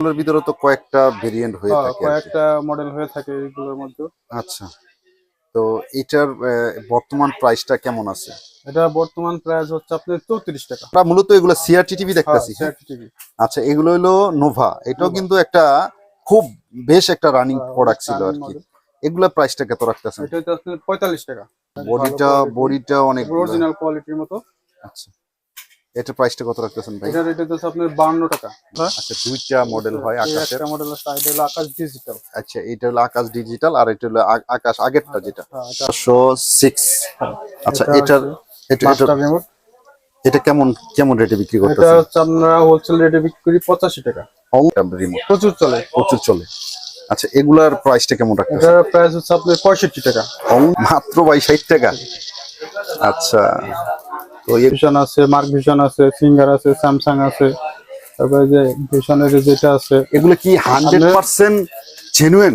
এগুলোর ভিতরে তো কয়েকটা ভেরিয়েন্ট হয়ে হ্যাঁ, থাকে কয়েকটা মডেল হয়ে থাকে এইগুলোর মধ্যে। আচ্ছা। তো এটার বর্তমান প্রাইসটা কেমন আছে? এটা বর্তমান প্রাইস হচ্ছে আপনার চৌত্রিশ টাকা। আমরা মূলত এগুলো সিআরটি টিভি দেখতেছি আচ্ছা এগুলো হলো নোভা এটাও কিন্তু একটা খুব বেশ একটা রানিং হ্যাঁ, প্রোডাক্ট ছিল আর কি। এগুলোর প্রাইসটা কত রাখতেছেন? এটা হচ্ছে আপনার পঁয়তাল্লিশ টাকা। বডিটা বডিটা অনেক অরিজিনাল কোয়ালিটির মতো। আচ্ছা। এটা প্রাইসটা কত রাখতেছেন ভাই? এটা রেট হচ্ছে আপনার বান্ন টাকা। আচ্ছা দুইটা মডেল হয় আকাশের। একটা মডেল আছে এটা হলো আকাশ ডিজিটাল আচ্ছা এটা হলো আকাশ ডিজিটাল আর এটা হলো আকাশ আগেরটা যেটা। হ্যাঁ এটা চারশো সিক্স আচ্ছা এটা এটার এটা এটা রিমোট এটা কেমন কেমন রেটে বিক্রি এটা করতেছেন? হচ্ছে আমরা হোলসেল রেটে বিক্রি করি পঁচাশি টাকা। রিমোট প্রচুর চলে। প্রচুর চলে। আচ্ছা এগুলার প্রাইসটা কেমন রাখতেছেন? এটার প্রাইস হচ্ছে আপনার পঁয়ষট্টি টাকা। মাত্র বাই ষাট টাকা। আচ্ছা তো ভিশন আছে মার্ক ভিশন আছে সিঙ্গার আছে স্যামসাং আছে তারপরে যে ভিশনের যেটা আছে। এগুলো কি hundred percent genuine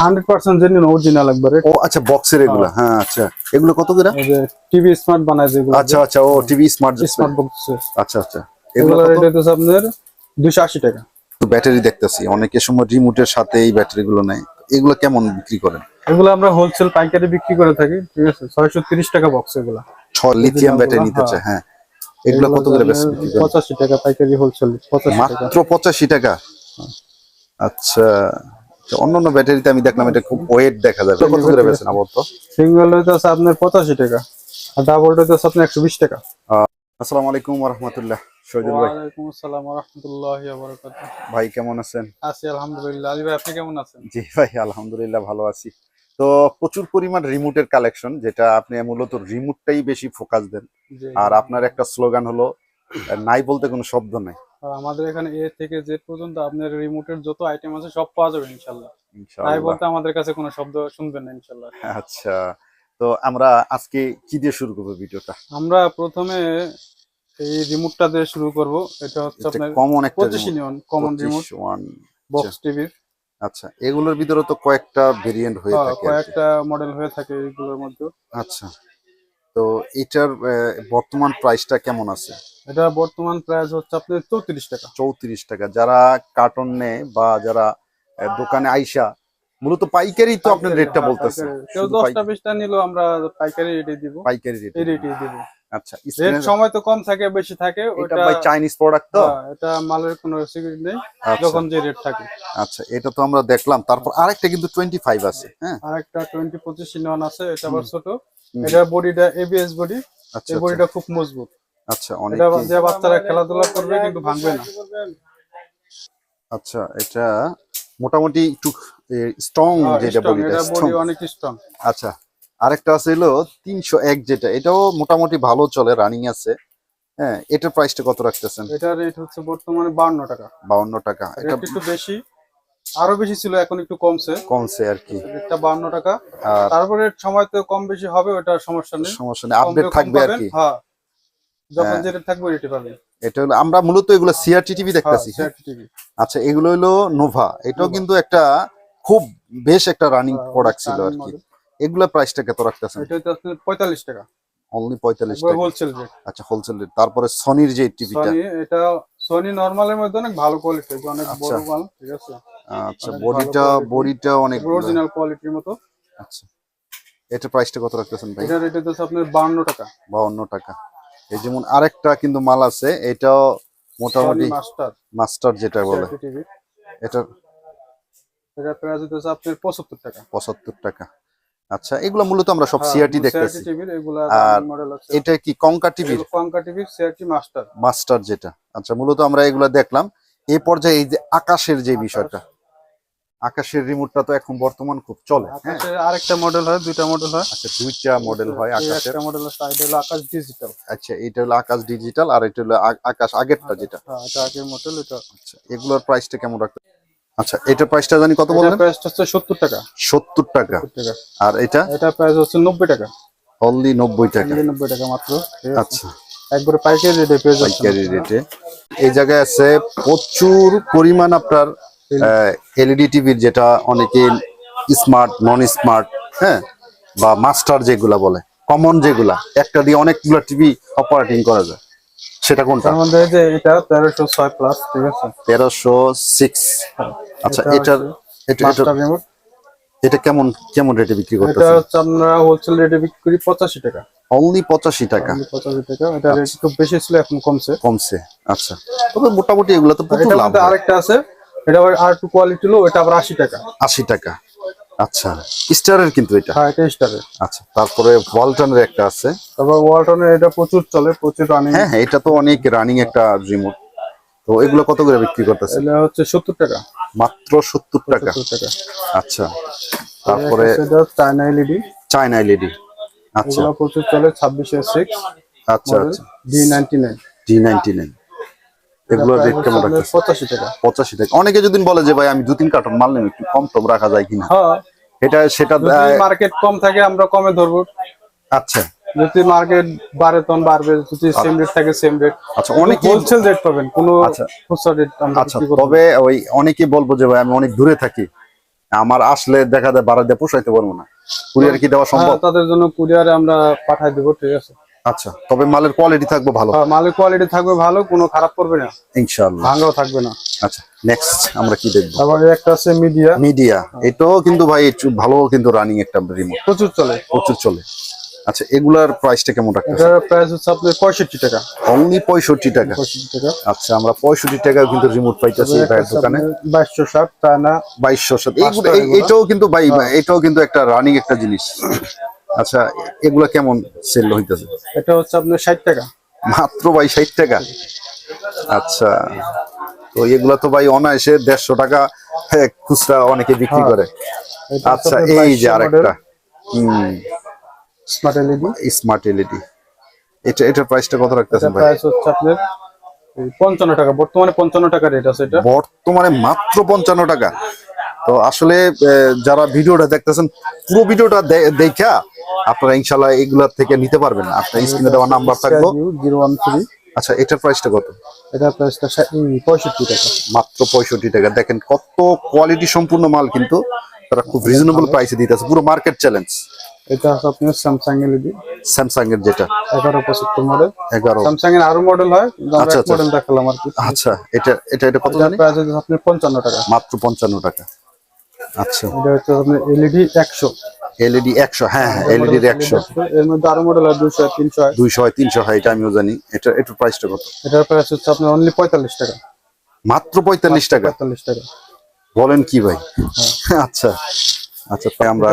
hundred percent genuine original একবারে। ও আচ্ছা বক্সের এগুলো হ্যাঁ। আচ্ছা। এগুলো কত করে? যে টিভি স্মার্ট বানায় যেগুলো আচ্ছা আচ্ছা ও টিভি স্মার্ট স্মার্ট বক্স আচ্ছা আচ্ছা। এগুলো রেট হচ্ছে আপনার দুশো আশি টাকা। ব্যাটারি দেখতেছি অনেকের সময় রিমোটের সাথে এই ব্যাটারি গুলো নেয়। এগুলো কেমন বিক্রি করেন? এগুলো আমরা হোলসেল পাইকারি বিক্রি করে থাকি ঠিক আছে? ছয়শো তিরিশ টাকা বক্স এগুলো। ছ লিথিয়াম ব্যাটারি নিতে হ্যাঁ। চায় হ্যাঁ। এগুলো কত করে পঁচাশি টাকা পাইকারি হোলসেল পঁচাশি টাকা। মাত্র পঁচাশি টাকা? আচ্ছা আচ্ছা, অন্যান্য ব্যাটারিতে আমি দেখলাম এটা খুব ওয়েট দেখা যাবে কত করে বেছেন আপাতত? সিঙ্গেল হইতে আছে আপনার পঁচাশি টাকা আর ডাবল হইতে আছে আপনার একশো বিশ টাকা। আসসালামু আলাইকুম রহমতুল্লাহ। শহীদুল ভাই। ওয়ালাইকুম আসসালাম রহমতুল্লাহ ভাই কেমন আছেন? আছি আলহামদুলিল্লাহ। আলী ভাই আপনি কেমন আছেন? জি ভাই আলহামদুলিল্লাহ ভালো আছি। তো প্রচুর পরিমাণ রিমোটের কালেকশন যেটা আপনি মূলত রিমোটটাই বেশি ফোকাস দেন। আর আপনার একটা স্লোগান হলো নাই বলতে কোনো শব্দ নাই। আমাদের এখানে এ থেকে জেড পর্যন্ত আপনার রিমোটের যত আইটেম আছে সব পাওয়া যাবে ইনশাল্লাহ তাই বলতে আমাদের কাছে কোনো শব্দ শুনবেন না ইনশাল্লাহ আচ্ছা তো আমরা আজকে কি দিয়ে শুরু করব ভিডিওটা? আমরা প্রথমে এই রিমোটটা দিয়ে শুরু করব। এটা হচ্ছে আপনার কমন একটা পঁচিশ union common remote one box টিভির আচ্ছা এগুলোর ভিতরে তো কয়েকটা ভেরিয়েন্ট হয়ে থাকে আর কি। কয়েকটা মডেল হয়ে থাকে এগুলোর মধ্যে। আচ্ছা তো এটার বর্তমান প্রাইসটা কেমন আছে? এটা বর্তমান প্রাইস হচ্ছে আপনার চৌত্রিশ টাকা। চৌত্রিশ টাকা। যারা কার্টন নেয় বা যারা দোকানে আইসা মূলত পাইকারি তো আপনার রেটটা হ্যাঁ, বলতেছেন। কেউ দশটা বিশটা নিলেও আমরা পাইকারি রেটে দিব। পাইকারি রেটে দিব। আচ্ছা রেট সময় তো কম থাকে বেশি থাকে ওটা ভাই চাইনিজ প্রোডাক্ট তো? হ্যাঁ, এটা মালের কোনো সিকিউরিটি নেই আচ্ছা। যখন যে রেট থাকে। আচ্ছা এটা তো আমরা দেখলাম। তারপর আরেকটা কিন্তু টোয়েন্টি ফাইভ আছে হ্যাঁ? আর একটা টোয়েন্টি পঁচিশ ইনওয়ান আছে এটা আবার ছোট। এটা বডিটা এবিএস বডি আচ্ছা এই আচ্ছা, বডিটা খুব মজবুত। আচ্ছা অনেক এটা যে বাচ্চারা খেলাধুলা করবে কিন্তু ভাঙবে না। আচ্ছা এটা মোটামুটি একটু স্ট্রং যেটা হ্যাঁ, Strong, এটা বডি অনেক স্ট্রং আচ্ছা আরেকটা আছে হলো তিনশো এক যেটা এটাও মোটামুটি ভালো চলে রানিং আছে। হ্যাঁ এটার প্রাইসটা কত রাখতেছেন? এটা রেট হচ্ছে বর্তমানে বান্ন টাকা। বাউন্ন টাকা। এটা একটু বেশি আরও বেশি ছিল এখন একটু কমছে। কমছে আর কি। রেটটা বান্ন টাকা। আর তারপরে সময় তো কম বেশি হবে ওটা সমস্যা নেই। সমস্যা নেই আপডেট থাকবে আর কি। হ্যাঁ যখন হ্যাঁ। যে রেট থাকবে রেটে পাবেন। এটা হলো আমরা মূলত এগুলো সিআরটি টিভি দেখতেছি। হ্যাঁ আচ্ছা এগুলো হলো নোভা এটাও কিন্তু একটা খুব বেশ একটা রানিং হ্যাঁ, প্রোডাক্ট ছিল আর কি। এগুলা প্রাইসটা কত রাখতেছেন? এটা হচ্ছে আপনার পঁয়তাল্লিশ টাকা। অনলি পঁয়তাল্লিশ টাকা। হোলসেল রেট আচ্ছা হোলসেল রেট তারপরে সনির যে টিভিটা সনি এটা সনি নরমালের মধ্যে অনেক ভালো কোয়ালিটি অনেক আচ্ছা। বড় মাল ঠিক আছে? আচ্ছা বডিটা বডিটা অনেক অরিজিনাল কোয়ালিটির মতো। আচ্ছা। এটা প্রাইসটা কত রাখতেছেন ভাই? এটা রেট হচ্ছে আপনার বান্ন টাকা। বাউন্ন টাকা। এই যেমন আরেকটা কিন্তু মাল আছে এটাও মোটামুটি মাস্টার মাস্টার যেটা বলে। টিভি এটা এটা প্রাইস হচ্ছে আপনার পঁচাত্তর টাকা। পঁচাত্তর টাকা। আচ্ছা এগুলো মূলত আমরা হ্যাঁ, সব সিআরটি দেখতেছি। আর এটা কি কঙ্কা TV কঙ্কা TV CRT master master যেটা। আচ্ছা মূলত আমরা এগুলা দেখলাম। এই পর্যায়ে এই যে আকাশের যে বিষয়টা আকাশের রিমোটটা তো এখন বর্তমান খুব চলে হ্যাঁ? আরেকটা মডেল হয় দুইটা মডেল হয়। আচ্ছা দুইটা মডেল হয় আকাশের। একটা মডেল আছে এটা হলো আকাশ ডিজিটাল আচ্ছা এটা হলো আকাশ ডিজিটাল আর এটা হলো আকাশ আগেরটা যেটা। হ্যাঁ এটা আগের মডেল এটা আচ্ছা এগুলোর প্রাইসটা কেমন রাখতে আচ্ছা এটার প্রাইসটা জানি কত এটা বললেন? প্রাইস হচ্ছে সত্তর টাকা। সত্তর টাকা। 70 টাকা। আর এটা? এটা প্রাইস হচ্ছে নব্বই টাকা। অনলি নব্বই টাকা। নিরানব্বই টাকা মাত্র? আচ্ছা। একবারে পাইকারি রেটে পেয়ে যাচ্ছেন পাইকারি রেটে এই জায়গায় আছে প্রচুর পরিমাণ আপনার এলইডি টিভির যেটা অনেকে স্মার্ট নন স্মার্ট হ্যাঁ বা মাস্টার যেগুলা বলে কমন যেগুলা একটা দিয়ে অনেকগুলো টিভি অপারেটিং করা যায়। সেটা কোনটা? এই যে এটা তেরোশো ছয় প্লাস ঠিক আছে? তেরোশো সিক্স আচ্ছা এটা এটার এটা এটা এটা কেমন কেমন রেটে বিক্রি করতেছেন? এটা হচ্ছে আমরা হোলসেল রেটে বিক্রি করি পঁচাশি টাকা। অনলি পঁচাশি টাকা? পঁচাশি টাকা। এটা রেট খুব বেশি ছিল এখন কমছে। কমছে আচ্ছা। তবে মোটামুটি এগুলা তো প্রচুর লাভ আরেকটা আছে এটা আবার আর টু কোয়ালিটি লো এটা আবার আশি টাকা। আশি টাকা। আচ্ছা স্টারের কিন্তু এটা? হ্যাঁ এটা স্টারের। আচ্ছা তারপরে ওয়ালটনের একটা আছে। তারপর ওয়ালটনের এটা প্রচুর চলে প্রচুর রানিং হ্যাঁ হ্যাঁ এটা তো অনেক রানিং একটা রিমোট তো এগুলো কত করে বিক্রি করতেছে এটা হচ্ছে 70 টাকা। মাত্র 70 টাকা। 70 টাকা। আচ্ছা তারপরে এটা চায়না এলইডি চায়না এলইডি আচ্ছা। এগুলো প্রচুর চলে 26 এর 6 আচ্ছা। আচ্ছা ডি99 ডি99 টাকা। অনেকে যদি বলে যে ভাই আমি দু তিন মাল কম রাখা যায় কিনা? সেটা মার্কেট কম থাকে আমরা কমে আচ্ছা। যদি মার্কেট বাড়বে। যদি আচ্ছা। সেম রেট থাকে সেম রেট আচ্ছা অনেক হোলসেল রেট পাবেন কোনো আচ্ছা। খুচরা রেট আচ্ছা তবে ওই অনেকে বলব যে ভাই আমি অনেক দূরে থাকি। আমার আসলে দেখা যায় বাড়াতে পোষাইতে পারব না। কুরিয়ার কি দেওয়া হ্যাঁ, সম্ভব? তাদের জন্য কুরিয়ারে আমরা পাঠাই দিব ঠিক আছে? আচ্ছা তবে মালের কোয়ালিটি থাকবে ভালো। মালের কোয়ালিটি থাকবে ভালো কোনো খারাপ করবে না। ইনশাআল্লাহ। ভাঙাও থাকবে না। আচ্ছা নেক্সট আমরা কি দেখব? তারপর একটা আছে মিডিয়া মিডিয়া এটাও কিন্তু ভাই ভালো কিন্তু রানিং একটা রিমোট প্রচুর চলে। প্রচুর চলে। আচ্ছা এগুলার প্রাইসটা কেমন রাখতেছে এটার প্রাইস হচ্ছে আপনার পঁয়ষট্টি টাকা। অনলি পঁয়ষট্টি টাকা। পঁয়ষট্টি টাকা। আচ্ছা আমরা পঁয়ষট্টি টাকাও কিন্তু রিমোট পাইতেছি এই ভাইয়ের দোকানে। বাইশশো ষাট চায়না বাইশশো সাথে এইগুলো পাঁচটা এই- এগুলো। এটাও কিন্তু ভাই এটাও কিন্তু একটা রানিং একটা জিনিস। আচ্ছা এগুলা কেমন সেল হইতেছে? এটা হচ্ছে আপনার ষাট টাকা। মাত্র ভাই ষাট টাকা? আচ্ছা তো এগুলা তো ভাই অনায়াসে দেড়শো টাকা হ্যাঁ, খুচরা অনেকে বিক্রি করে। এটা হচ্ছে আচ্ছা এই যে 2200 আরেকটা। হম। স্মার্ট এলইডি স্মার্ট এলইডি এটা এটার প্রাইসটা কত রাখতেছেন ভাই? প্রাইস হচ্ছে আপনার এই পঞ্চান্ন টাকা। বর্তমানে পঞ্চান্ন টাকা রেট আছে এটা। বর্তমানে মাত্র পঞ্চান্ন টাকা। তো আসলে যারা ভিডিওটা দেখতেছেন পুরো ভিডিওটা দেখা আপনারা ইনশাল্লাহ এগুলা থেকে নিতে পারবেন। আপনার স্ক্রিনে দেওয়া নাম্বার থাকব জিরো ওয়ান থ্রি আচ্ছা এটার প্রাইসটা কত এটা প্রাইসটা পঁয়ষট্টি টাকা। মাত্র পঁয়ষট্টি টাকা। দেখেন কত কোয়ালিটি সম্পূর্ণ মাল কিন্তু। তারা খুব রিজনেবল প্রাইসে দিতেছে পুরো মার্কেট চ্যালেঞ্জ এটা আপনার স্যামসাং এলইডি স্যামসাং এর যেটা। মডেল স্যামসাং এর আরও মডেল হয়। আচ্ছা, আচ্ছা। মডেল দেখালাম আর কি। আচ্ছা এটা এটা এটা কত জানি? প্রাইস হচ্ছে আপনার পঞ্চান্ন টাকা। মাত্র পঞ্চান্ন টাকা। আচ্ছা। এটা হচ্ছে আপনার এলইডি একশো। এলইডি 100 হ্যাঁ হ্যাঁ এলইডি 100 এর মধ্যে আরও মডেল আছে 200 300 200 300 হয় এটা আমিও জানি। এটা এটার প্রাইসটা কত? এটার প্রাইস হচ্ছে আপনার অনলি 45 টাকা। মাত্র 45 টাকা? 45 টাকা। বলেন কি ভাই? হ্যাঁ। আচ্ছা আচ্ছা তাই আমরা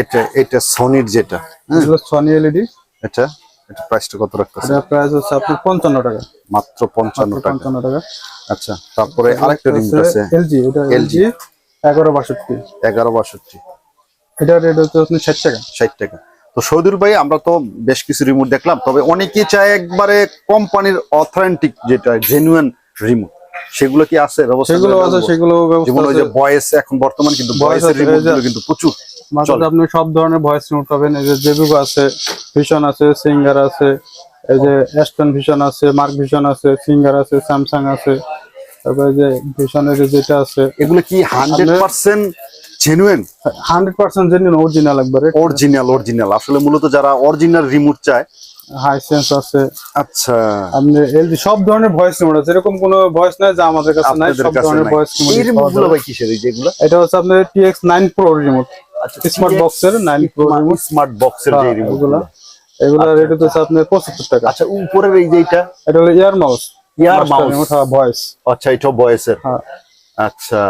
এটা এটা সনির যেটা হ্যাঁ? সনি এলইডি এটা এটা প্রাইসটা কত রাখতেছে এটা প্রাইস হচ্ছে আপনার 55 টাকা। মাত্র 55 টাকা। 55 টাকা। আচ্ছা তারপরে আরেকটা রিমোট আছে। এলজি এটা এলজি 1162 1162 এটা রেট হচ্ছে আপনি সৌদুর ভাই আমরা তো বেশ কিছু রিমোট দেখলাম তবে অনেকেই চায় একবারে কোম্পানির অথেন্টিক যেটা জেনুইন রিমোট সেগুলো কি আছে? সেগুলো আছে সেগুলো যে ভয়েস এখন বর্তমান কিন্তু ভয়েসের কিন্তু প্রচুর। মানে আপনি সব ধরনের ভয়েস রিমোট পাবেন এই আছে ভিশন আছে সিঙ্গার আছে এই যে অ্যাস্টন ভিশন আছে মার্ক ভিশন আছে সিঙ্গার আছে স্যামসাং আছে তারপরে যে ভিশনের যেটা আছে। এগুলো কি hundred percent genuine hundred percent genuine original একবারে অরিজিনাল অরিজিনাল আসলে মূলত যারা অরিজিনাল রিমোট চায়। হাই সেন্স আছে। আচ্ছা। আপনি এলজি সব ধরনের ভয়েস আছে। এরকম কোনো ভয়েস নাই যা আমাদের কাছে নাই সব ধরনের। ভয়েস এই রিমোট ভাই কিসের এই যেগুলো? এটা হচ্ছে আপনার TX nine pro remote smart বক্সের নাইন প্রো রিমোট স্মার্ট বক্সের যে রিমোট এগুলা। এগুলা রেট হচ্ছে আপনার পঁচাত্তর টাকা। আচ্ছা উপরের এই যে এটা? এটা হলো air mouse Ear mouse। Voice আচ্ছা এটাও বয়সের হ্যাঁ। আচ্ছা।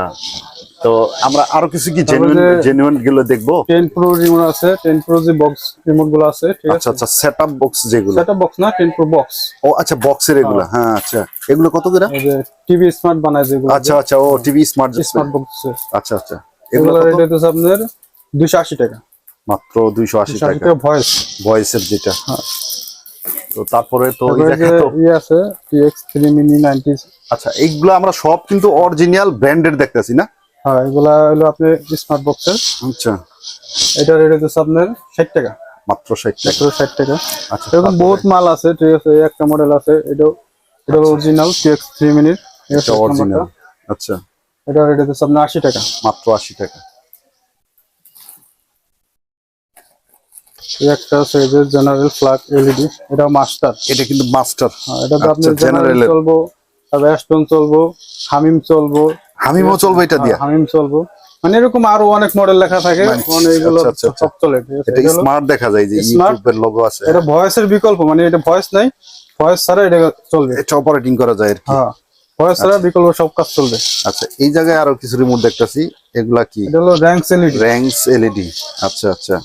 তো আমরা আরও কিছু কি জেনুইন জেনুইনগুলো দেখব? টেন প্রো রিমোট আছে টেন প্রো যে বক্স রিমোটগুলো আছে ঠিক আচ্ছা আছে? আচ্ছা সেটআপ বক্স যেগুলো। সেটা বক্স না টেন প্রো বক্স ও আচ্ছা বক্সের এগুলো হ্যাঁ। আচ্ছা। এগুলো কত করে? টিভি স্মার্ট বানায় যেগুলো আচ্ছা আচ্ছা ও টিভি স্মার্ট স্মার্ট বক্স আচ্ছা আচ্ছা। এগুলো রেট হচ্ছে আপনার দুশো আশি টাকা। মাত্র দুইশো আশি দুশো আশি টাকা। টাকা ভয়েস ভয়েসের যেটা। তো তারপরে তো আছে টিএক্স থ্রি মিনি নাইনটি আচ্ছা এইগুলো আমরা সব কিন্তু অরিজিনাল ব্র্যান্ডেড দেখতেছি না? হ্যাঁ এগুলা হলো আপনার স্মার্ট বক্সের আচ্ছা। এটা রেট হচ্ছে আপনার ষাট টাকা। মাত্র ষাট টাকা। ষাট টাকা। আচ্ছা এরকম বহুত মাল আছে ঠিক আছে একটা মডেল আছে এটাও এটা অরিজিনাল টিএক্স থ্রি মিনিট এটা অরিজিনাল আচ্ছা। এটা রেট হচ্ছে আপনার আশি টাকা। মাত্র আশি টাকা। একটা আছে যে জেনারেল ফ্ল্যাগ এলইডি এটা মাস্টার এটা কিন্তু মাস্টার এটা আচ্ছা, আপনি জেনারেল চলবো তারপর অ্যাস্টন চলবো হামিম চলবো। হামিমও চলবে এটা দিয়া? হ্যাঁ, হামিম চলবো। মানে এরকম আরও অনেক মডেল লেখা থাকে মানে, মানে এগুলো আচ্ছা, আচ্ছা, আচ্ছা। সব চলে এটা স্মার্ট দেখা যায় যে। ইউটিউবের লোগো আছে? এটা ভয়েসের বিকল্প মানে এটা ভয়েস নাই ভয়েস ছাড়া এটা চলবে। এটা অপারেটিং করা যায় আর কি। হ্যাঁ ভয়েস ছাড়া বিকল্প সব কাজ চলবে। আচ্ছা এই জায়গায় আরও কিছু রিমোট দেখতেছি এগুলা কি? এটা হলো র্যাঙ্ক এলইডি র্যাঙ্কস এলইডি আচ্ছা আচ্ছা।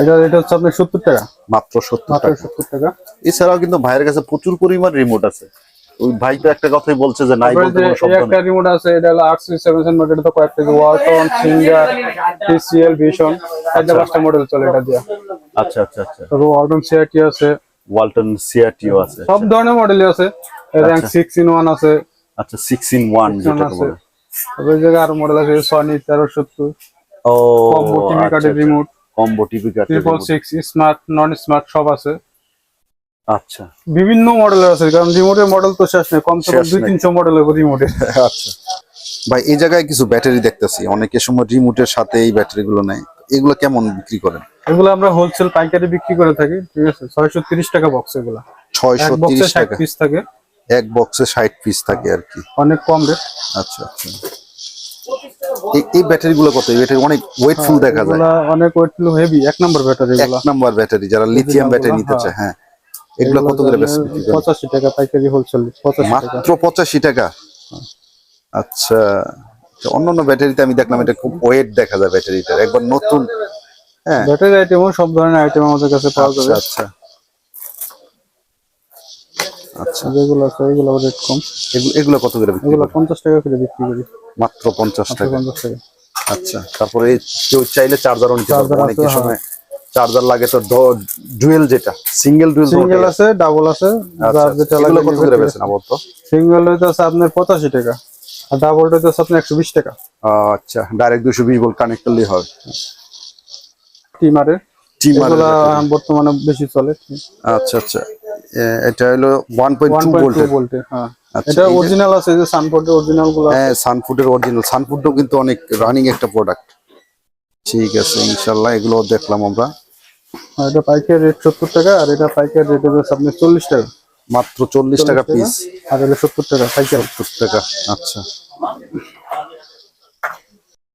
এটা এটা হচ্ছে আপনার টাকা। মাত্র সত্তর মাত্র টাকা। সত্তর টাকা। এছাড়াও কিন্তু ভাইয়ের কাছে প্রচুর পরিমাণ রিমোট আছে। ওই ভাই তো একটা কথাই বলছে যে নাই বলতে কোনো শব্দ একটা রিমোট আছে এটা হলো আটশো সেভেন মডেল তো কয়েকটা ওয়ালটন সিঙ্গার টিসিএল ভিশন এটা পাঁচটা মডেল চলে এটা দিয়ে। আচ্ছা আচ্ছা আচ্ছা। তারপর ওয়ালটন সিআরটি আছে। ওয়ালটন সিআরটিও আছে। সব ধরনের মডেলই আছে। র্যাঙ্ক সিক্স ইন ওয়ান আছে। আচ্ছা সিক্স ইন ওয়ান যেটা আছে। বলে এই জায়গায় আরও মডেল আছে সনি তেরো সত্তর। ও কম্বো টিভি কার্ডের remote combo TV card triple six smart non smart সব আছে। আচ্ছা। বিভিন্ন মডেলের আছে কারণ রিমোটের মডেল তো শেষ নেই কম দুই। তিনশো মডেলের রিমোটে আচ্ছা। ভাই এই জায়গায় কিছু ব্যাটারি দেখতেছি। অনেকের সময় রিমোটের সাথে এই ব্যাটারি গুলো নেয়। এগুলো কেমন বিক্রি করেন? এগুলো আমরা হোলসেল পাইকারি বিক্রি করে থাকি ঠিক আছে? ছয়শো তিরিশ টাকা বক্স এগুলা। ছয়শো তিরিশ টাকা। পিস থাকে। এক বক্সে ষাট পিস থাকে আর কি। অনেক কম রেট আচ্ছা আচ্ছা। এই- এই ব্যাটারি গুলো কত? এই ব্যাটারি অনেক ওয়েটফুল দেখা যায়। অনেক ওয়েটফুল হেভি এক নম্বর ব্যাটারি এক নাম্বার ব্যাটারি যারা লিথিয়াম ব্যাটারি নিতে চায় হ্যাঁ। এগুলো কত করে বিক্রি করেন? পঁচাশি টাকা পাইকারি হোলসেল মাত্র পঁচাশি টাকা? আচ্ছা অন্যান্য ব্যাটারিতে আমি দেখলাম এটা খুব ওয়েট দেখা যায় ব্যাটারিটার। একবার নতুন হ্যাঁ। ব্যাটারি আইটেমও সব ধরনের আইটেম আমাদের কাছে পাওয়া আচ্ছা যাবে। আচ্ছা আচ্ছা। যেগুলো আছে এগুলো রেট কম। এগুলো- কত করে বিক্রি এগুলো করেন? পঞ্চাশ টাকা করে বিক্রি করি। মাত্র পঞ্চাশ টাকা। আচ্ছা তারপরে কেউ চাইলে চার্জারও নিতে পারবে। হ্যাঁ। সময় চার্জার লাগে তো ডুয়েল যেটা সিঙ্গেল ডুয়েল সিঙ্গেল আছে ডাবল আছে যার যেটা আচ্ছা, লাগে কত করে বেছেন আপাতত? সিঙ্গেল হইতে আছে আপনার পঁচাশি টাকা আর ডাবল হইতে আছে আপনার একশো বিশ টাকা। আচ্ছা ডাইরেক্ট দুশো বিশ ভোল্ট কানেক্ট করলেই হবে। টিমারের টিমার বর্তমানে বেশি চলে। আচ্ছা আচ্ছা। এটা হলো one point one two point two ভোল্টের ভোল্টে হ্যাঁ। এটা অরিজিনাল আছে যে সানফুডের অরিজিনালগুলো হ্যাঁ সানফুডের অরিজিনাল সানফুডও কিন্তু অনেক রানিং একটা প্রোডাক্ট ঠিক আছে ইনশাল্লাহ এগুলো দেখলাম আমরা। এটা পাইকারি রেট সত্তর টাকা আর এটা পাইকারি রেট হচ্ছে আপনার চল্লিশ টাকা। মাত্র চল্লিশ টাকা পিস আর এটা সত্তর টাকা পাইকারি। সত্তর টাকা আচ্ছা।